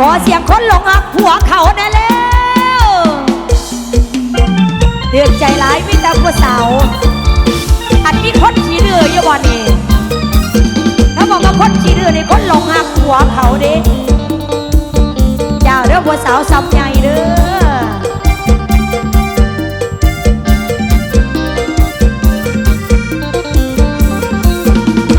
ขอเสียงคนหลงหักหัวเขานะแล้วเดือดใจร้ายมิตรผัวสาวอันมีคนขี้เรือเยอวันนี้ถ้าบอกว่าคนขี้เรือในคนหลงหักหัวเขาเด้อย่าเรื่องผัวสาวสับใหญ่เด้อ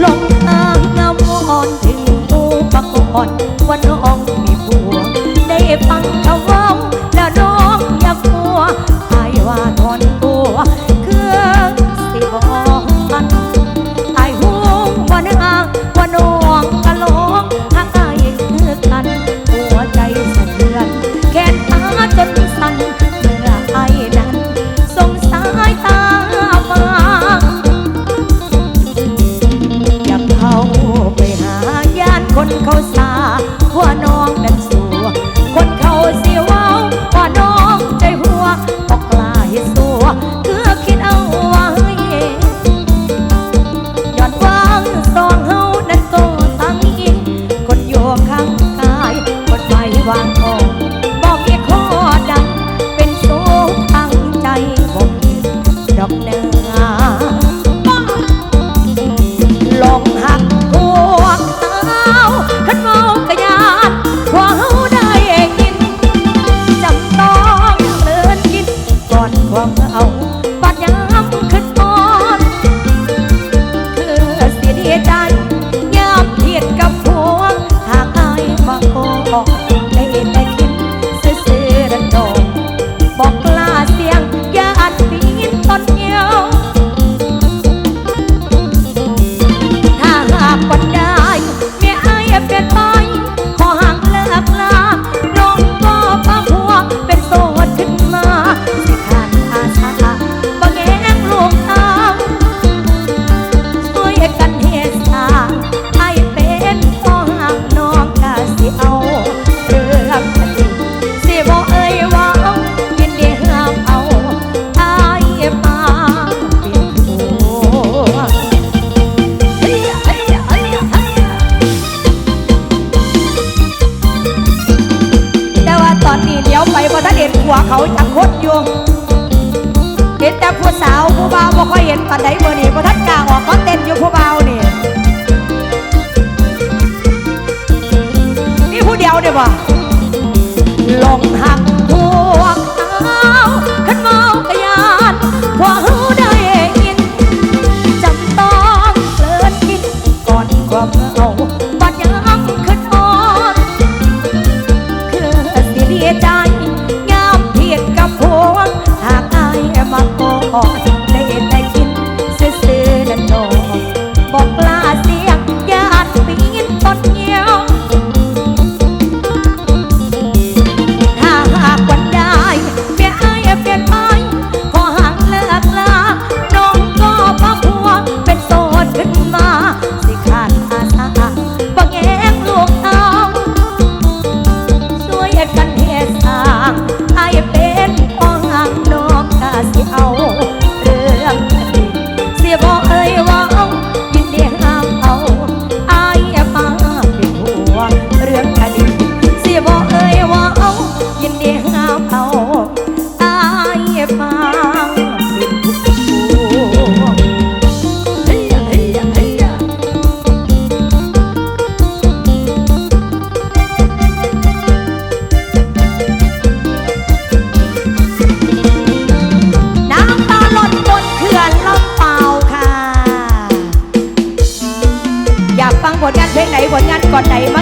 หลงอ่อนถึงปูประกบ ฟังเอาไว้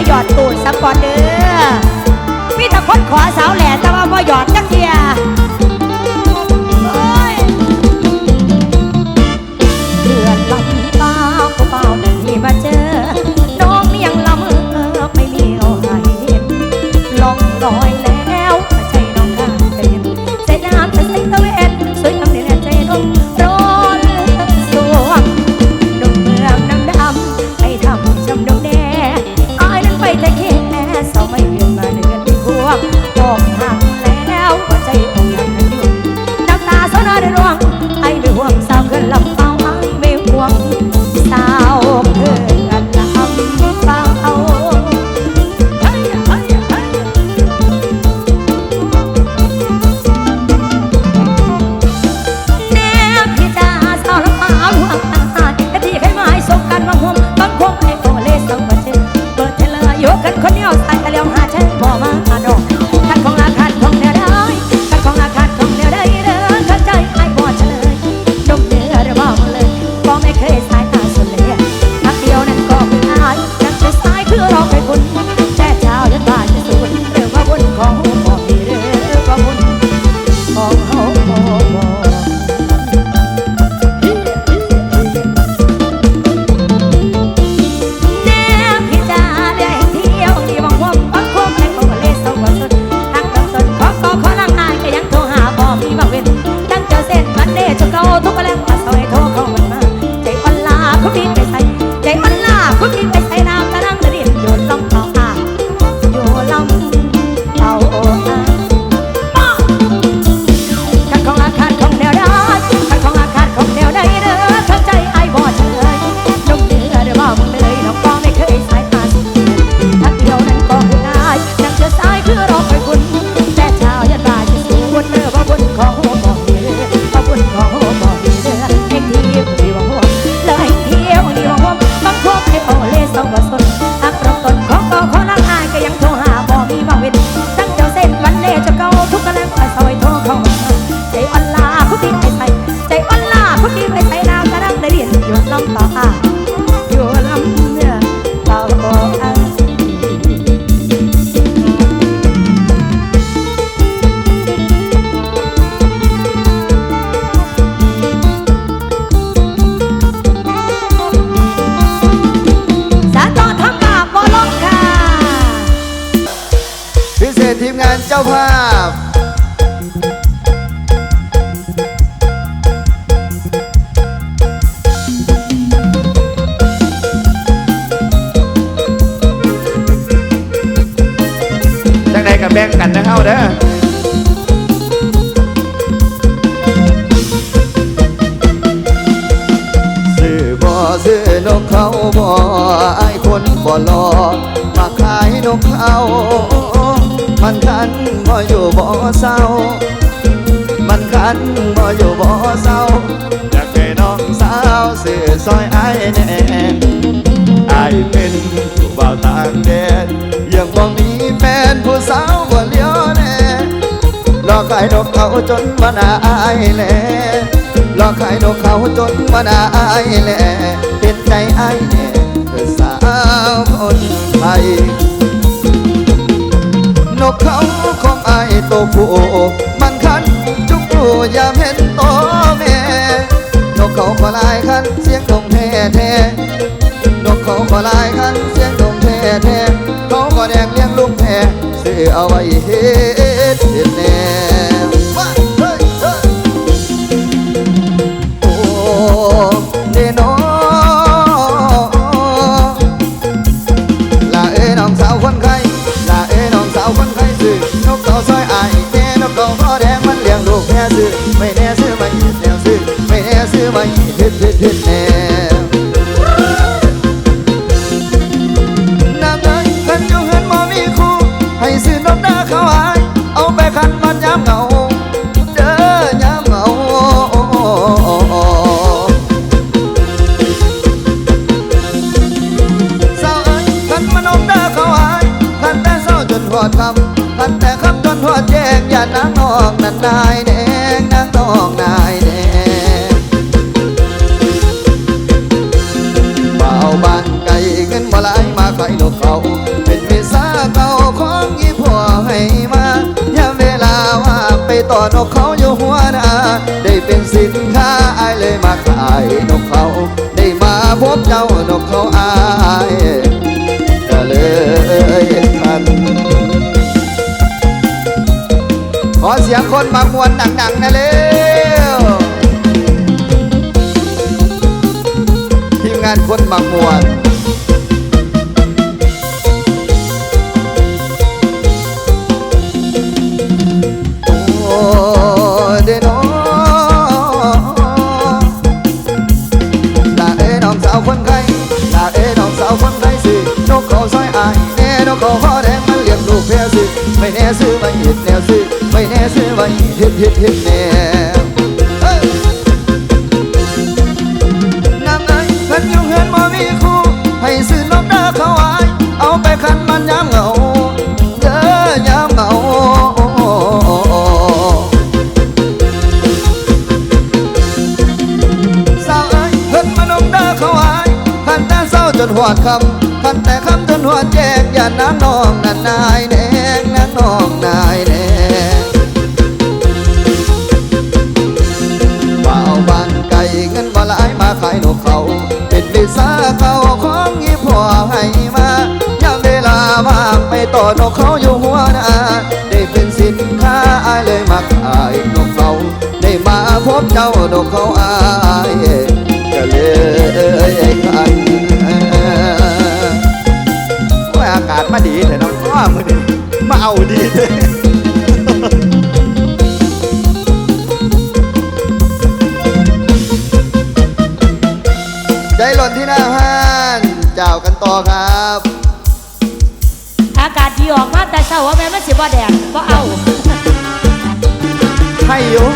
มาหยอดตูดสักก่อนเด้อมีแต่คนขอสาวแหล่แต่ว่าพอหยอดจักเทีย แบ่งกันนะเขาเด้อซื้อบ่ซื้อนกเขาบ่อไอ้คนบ่รอมาขายนกเขามันขันบ่อยู่บ่เศร้า มันขันบ่อยู่บ่เศร้าอยากให้น้องสาวซื้อซอยไอ้แน่ไอ้เป็นผู้บ่าวต่างแดนายนกเขาจนมานาอายแลหลอกขายนกเขาจนมานาอายแลเป็นใจอายแน่คือสาวคนไทยนกเขาของอายตัผู้มันคันจุกรูยามเห็นโตแม่นกเขาขอลายคันเสียงตรงแท้แท้นกเขาขอลายคันเสียงตรงแท้แท้เขาก็แดงเลี้ยงลูกแท้ซื้อเอาไว้เฮ็ดเฮ็ดแน่ Brasil. ต่อนกเขาอยู่หัวนาได้เป็นสินค้าอายเลยมาขายนกเขาได้มาพบเจ้านกเขาอายก็เลยทันขอเสียงคนมามวนหนังๆนะเร็วทีมงานคนมามวน ก็พอแรงมันเลี้ยงลูกแพ้ซื้อไม่แน่ซื้อไม่หยุดแนวซื้อไม่แน่ซื้อไม่เห็ดเห็ดเห็ดแนวน้งเพิ่นยู่เฮืนบ่มีคู่ให้ซื้อนกเด้เขาไวเอาไปคันมันยามเหงาเด้อยามเหงาสาวอ้เพิ่นมานมเด้เขาไว้คันแต่เศร้าจนหวาดคำ แจกอย่าน้าน้องนั่นนายแดงน้าน้องนายแดงบ่าวบ้านไก่เงินบ่หลายมาขายนกเขา เป็นวิสาเขาของยี่พ่อให้มายามเวลาว่างไปต่อนกเขาอยู่หัวน้าได้เป็นสินค้าอายเลยมาขายนกเขา ได้มาพบเจ้านกเขาอา มาเอาดีเลยใจหล่นที่หน้าห้านเจ้ากันต่อครับ อากาศดีออกมาแต่เช้าว่าแม่มันสิบ่แดดบ่เอา ให้อยู่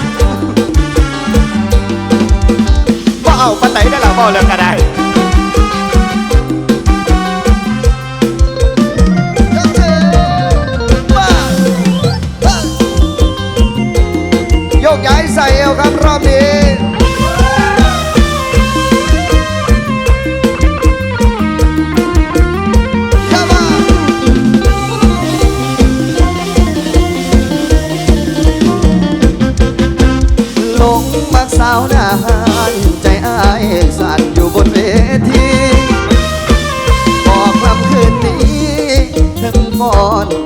ก็เอาปันไหนได้หล่ะบ่เลิกก็ได้ กย้ายใส่เอวครับรอบนี้ Come on! หลงมักสาวหน้าหานใจอายสั่นอยู่บนเวทีบอกคำคืนนี้ทั้งฟอน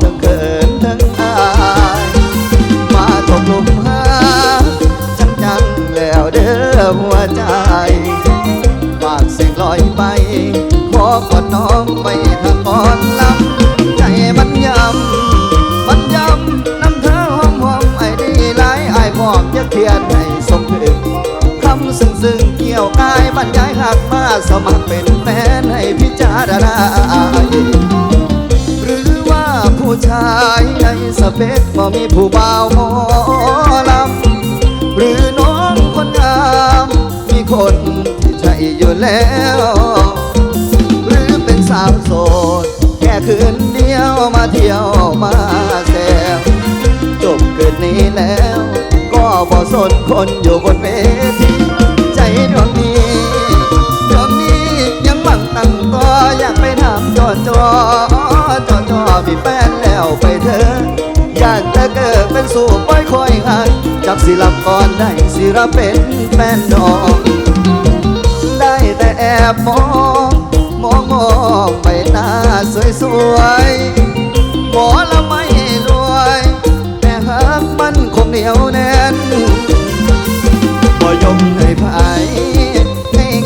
สมัครเป็นแฟนให้พิจารณา หรือว่าผู้ชายในสเปคบ่มีผู้บ่าวหมอลำหรือน้องคนงามมีคนที่ใช่อยู่แล้ว หรือเป็นสาวโสด แค่คืนเดียวมาเที่ยวมาแซวจบคืนนี้แล้ว ก็บ่สนคนอยู่บนเวที จอจอจอมีแฟนแล้วไปเถอะอยากจะเกิดเป็นสู่ป้อยคอยหักจากสิลับก่อนได้สิรับเป็นแฟนน้อง ได้แต่แอบมองมองมองไปหน้าสวยสวยๆหมอละไม่รวย แต่หักมันคงเหนียวแน่นบ่ยมให้ไผ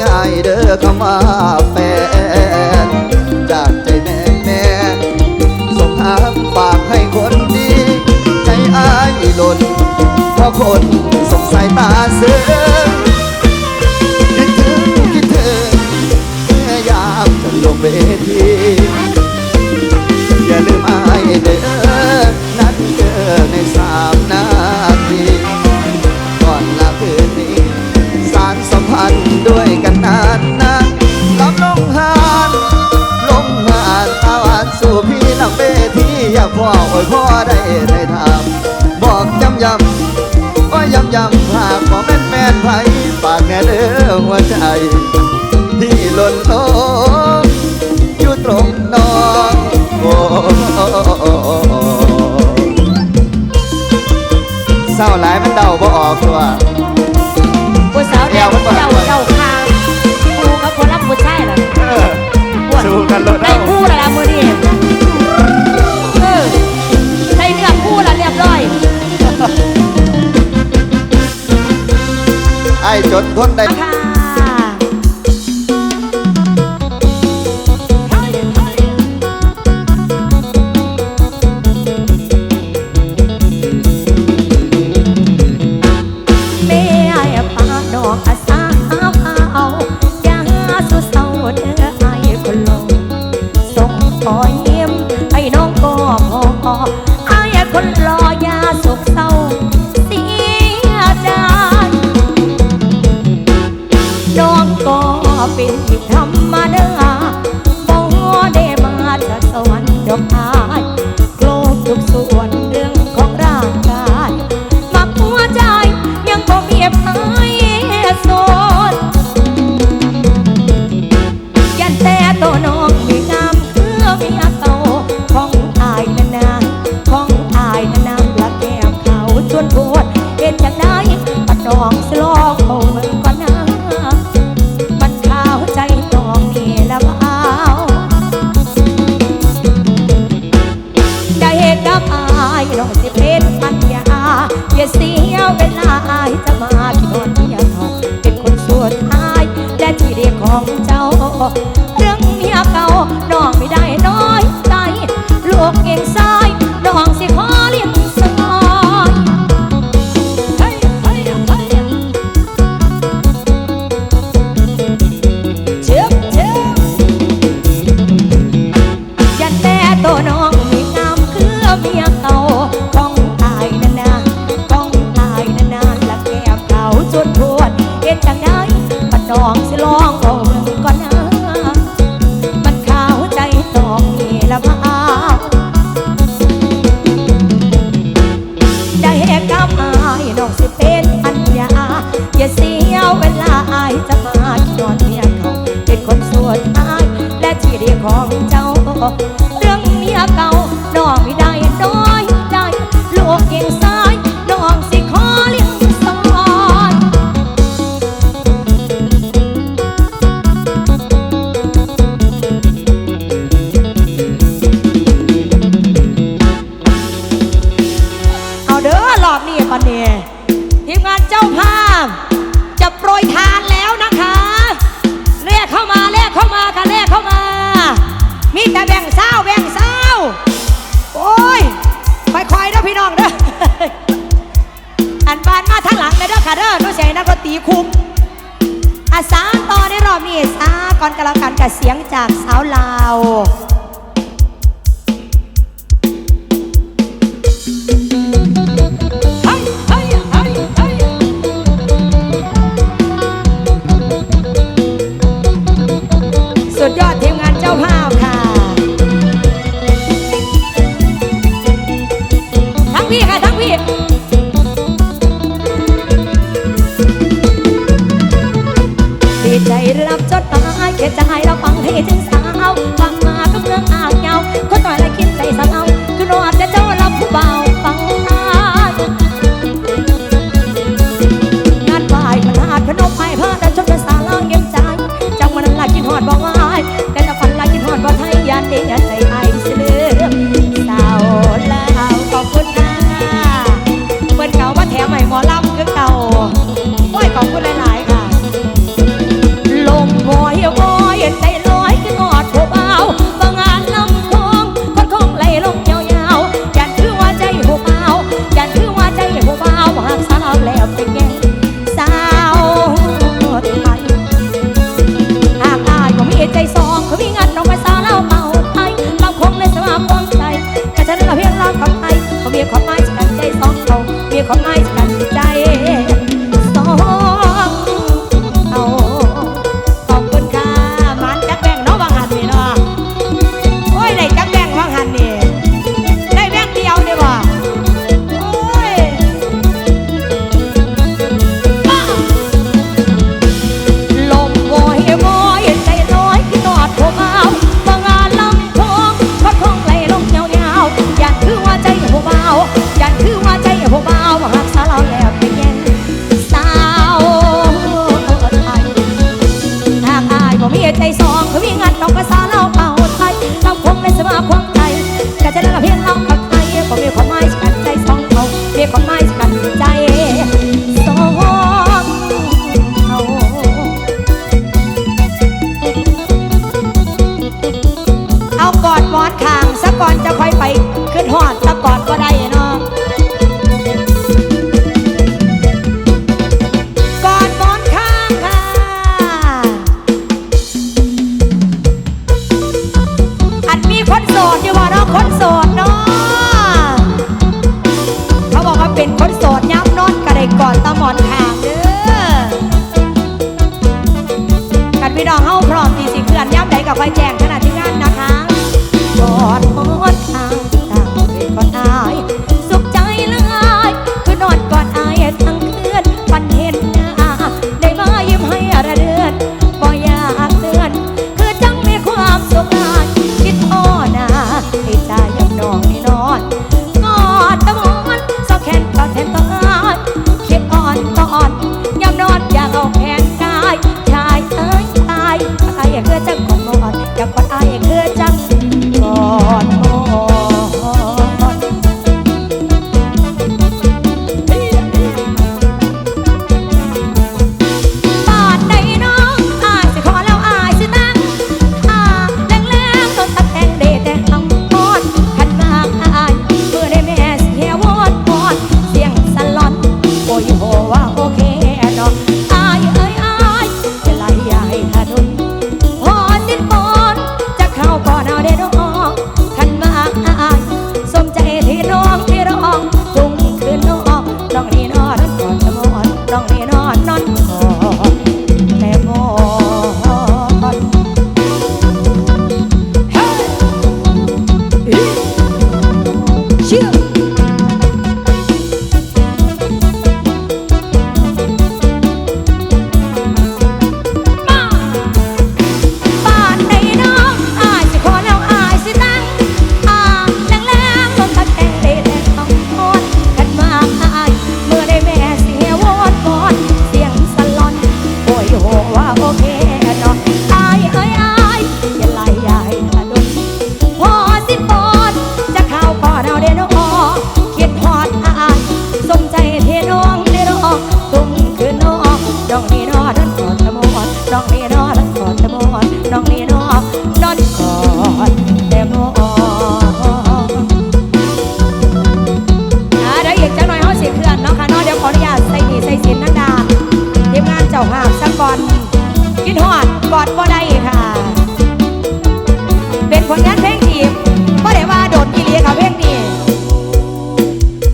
ง่ายๆเด้อคำว่าแฟ พราะคน นแม่นไผปากแน่เด้อหัวใจ ที่หล่นลงอยู่ตรงน้องโอ้เศร้าหลายมันเดาบ่ออกตัว คนใด